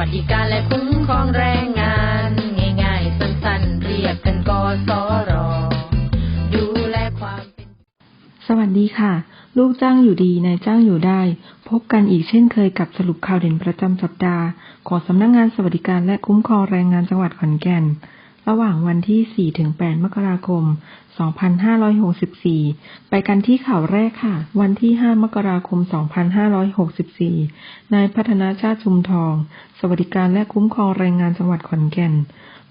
วัสดิการและคุ้มครองแรงงาน ง่ายๆ สั้นๆ เรียกกันกสรดูแลความเป็น สวัสดีค่ะ ลูกจ้างอยู่ดีนายจ้างอยู่ได้ พบกันอีกเช่นเคยกับสรุปข่าวเด่นประจำสัปดาห์ ของสำนักงงานสวัสดิการและคุ้มครองแรงงานจังหวัดขอนแก่น ระหว่างวันที่ 4-8 มกราคม 2564 ไปกันที่ข่าวแรกค่ะ วันที่ 5 มกราคม 2564 นายพัฒนาชาติชุมทอง สวัสดิการและคุ้มครองแรงงานจังหวัดขอนแก่น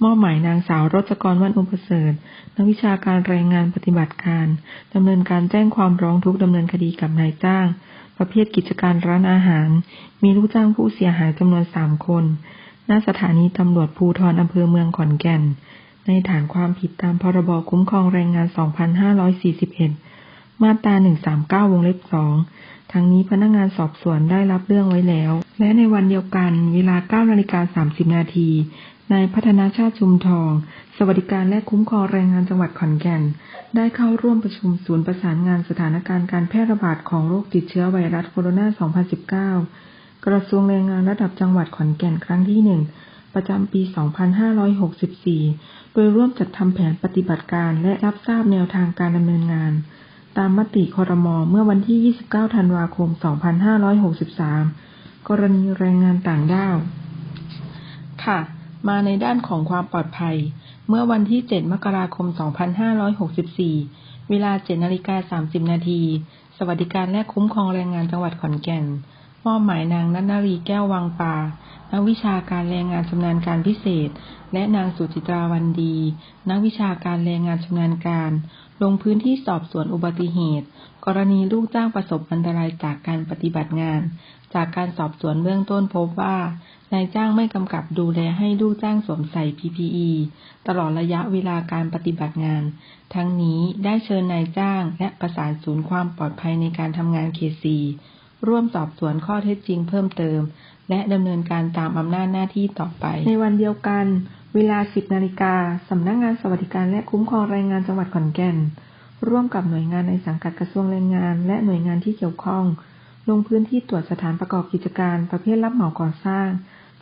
มอบหมายนางสาวรจกรวันอุปเสริฐนักวิชาการแรงงานปฏิบัติการ ดำเนินการแจ้งความร้องทุกข์ดำเนินคดีกับนายจ้าง ประเภทกิจการร้านอาหาร มีลูกจ้างผู้เสียหายจำนวนสามคน หน้าสถานีตำรวจภูธรอำเภอเมืองขอนแก่น ในฐานความผิดตามพรบคุ้มครองแรงงาน 2541 มาตรา 139 วงเล็บ 2 ทั้งนี้พนักงานสอบสวนได้รับเรื่องไว้แล้ว และในวันเดียวกัน เวลา 9 นาฬิกา 30 นาทีนายพัฒนาชาติชุมทอง สวัสดิการและคุ้มครองแรงงานจังหวัดขอนแก่น ได้เข้าร่วมประชุมศูนย์ประสานงานสถานการณ์การแพร่ระบาดของโรคติดเชื้อไวรัสโคโรนา 2019 กระทรวงแรงงานระดับจังหวัดขอนแก่นครั้งที่หนึ่งประจำปี 2564 โดยร่วมจัดทำแผนปฏิบัติการและรับทราบแนวทางการดำเนินงาน ตามมติคอรมอเมื่อวันที่ 29 ธันวาคม 2563 กรณีแรงงานต่างด้าว ค่ะ มาในด้านของความปลอดภัย เมื่อวันที่ 7 มกราคม 2564 เวลา 7 นาฬิกา 30 นาที สวัสดิการและคุ้มครองแรงงานจังหวัดขอนแก่น มอบหมายนางนัทนารีแก้ววังปานักวิชาการแรงงานชำนาญการพิเศษ และนางสุจิตราวันดี นักวิชาการแรงงานชำนาญการ ลงพื้นที่สอบสวนอุบัติเหตุ กรณีลูกจ้างประสบอันตรายจากการปฏิบัติงาน จากการสอบสวนเบื้องต้นพบว่านายจ้างไม่กำกับดูแลให้ลูกจ้างสวมใส่ PPE ตลอดระยะเวลาการปฏิบัติงาน ทั้งนี้ได้เชิญนายจ้างและประสานศูนย์ความปลอดภัยในการทำงานเขตสี ร่วมสอบสวนข้อเท็จจริงเพิ่มเติม และดำเนินการตามอำนาจหน้าที่ต่อไป ในวันเดียวกัน เวลา 10 นาฬิกาสำนักงงานสวัสดิการและคุ้มครองแรงงานจังหวัดขอนแก่น ร่วมกับหน่วยงานในสังกัดกระทรวงแรงงาน และหน่วยงานที่เกี่ยวข้อง ลงพื้นที่ตรวจสถานประกอบกิจการประเภทรับเหมาก่อสร้าง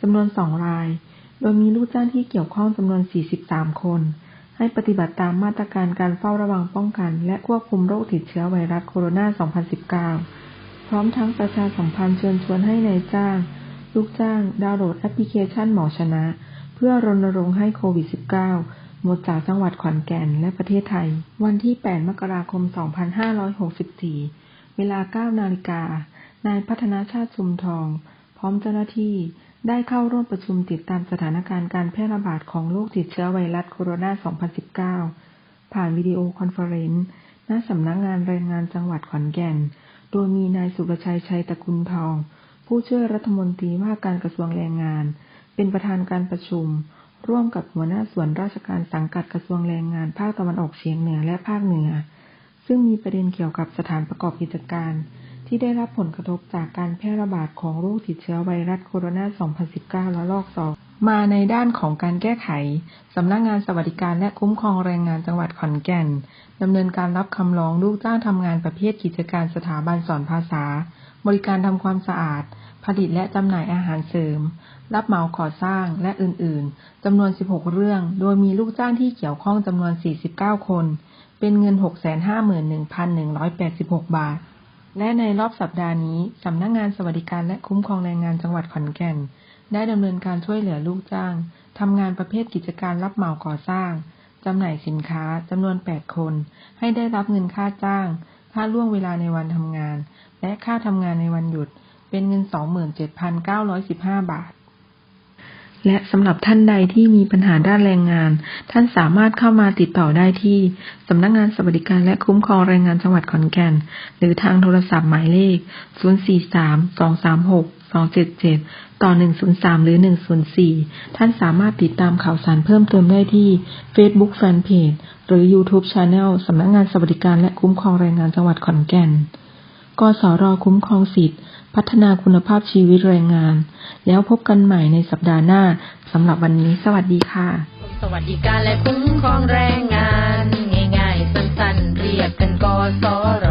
จำนวนสองราย โดยมีลูกจ้างที่เกี่ยวข้องจำนวน 43 คน ให้ปฏิบัติตามมาตรการการเฝ้าระวังป้องกัน และควบคุมโรคติดเชื้อไวรัสโคโรนา 2019 พร้อมทั้งประชาสัมพันธ์เชิญชวนให้ในายจ้าง ลูกจ้าง ดาวน์โหลดแอปพลิเคชันหมอชนะ เพื่อรณรงค์ให้โควิด -19 หมดจากจังหวัดขอนแก่นและประเทศไทย วันที่ 8 มกราคม 2564 เวลา 9 นาฬิกา นายพัฒนาชาติชุมทอง พร้อมเจ้าหน้าที่ได้เข้าร่วมประชุมติดตามสถานการณ์การแพร่ระบาดของโรคติดเชื้อไวรัสโคโรนา 2019 ผ่านวิดีโอคอนเฟอเรนซ์ณสำนักงงานแรงงานจังหวัดขอนแก่น โดยมีนายสุรชัยชัยตะกุลทอง ผู้ช่วยรัฐมนตรีว่าการกระทรวงแรงงาน เป็นประธานการประชุม ร่วมกับหัวหน้าส่วนราชการสังกัดกระทรวงแรงงานภาคตะวันออกเฉียงเหนือและภาคเหนือ ซึ่งมีประเด็นเกี่ยวกับสถานประกอบกิจการ ที่ได้รับผลกระทบจากการแพร่ระบาดของโรคติดเชื้อไวรัสโคโรนา 2019 ระลอก 2 มาในด้านของการแก้ไข สำนักงงานสวัสดิการและคุ้มครองแรงงานจังหวัดขอนแก่นดำเนินการรับคำร้องลูกจ้างทำงานประเภทกิจการสถาบันสอนภาษา บริการทำความสะอาด ผลิตและจำหน่ายอาหารเสริม รับเหมาก่อสร้างและอื่นๆจำนวน 16 เรื่อง โดยมีลูกจ้างที่เกี่ยวข้องจำนวน 49 คน เป็นเงิน 651,186 บาท และในรอบสัปดาห์นี้สำนักงงานสวัสดิการและคุ้มครองแรงงานจังหวัดขอนแก่น ได้ดำเนินการช่วยเหลือลูกจ้างทำงานประเภทกิจการรับเหมาก่อสร้างจำหน่ายสินค้าจำนวน 8 คน ให้ได้รับเงินค่าจ้าง ค่าล่วงเวลาในวันทำงาน และค่าทำงานในวันหยุด เป็นเงิน 27,915 บาท และสำหรับท่านใดที่มีปัญหาด้านแรงงาน ท่านสามารถเข้ามาติดต่อได้ที่สำนักงงานสวัสดิการและคุ้มครองแรงงานจังหวัดขอนแก่น หรือทางโทรศัพท์หมายเลข 043236 277 ต่อ 103 หรือ 104 ท่านสามารถติดตามข่าวสารเพิ่มเติมได้ที่ Facebook Fanpage หรือ YouTube Channel สำนักงงานสวัสดิการและคุ้มครองแรงงานจังหวัดขอนแก่น กสรคุ้มครองสิทธิพัฒนาคุณภาพชีวิตแรงงาน แล้วพบกันใหม่ในสัปดาห์หน้าสำหรับวันนี้ สวัสดีค่ะ สวัสดิการและคุ้มครองแรงงาน ง่ายๆ สั้นๆ เรียกกันกสร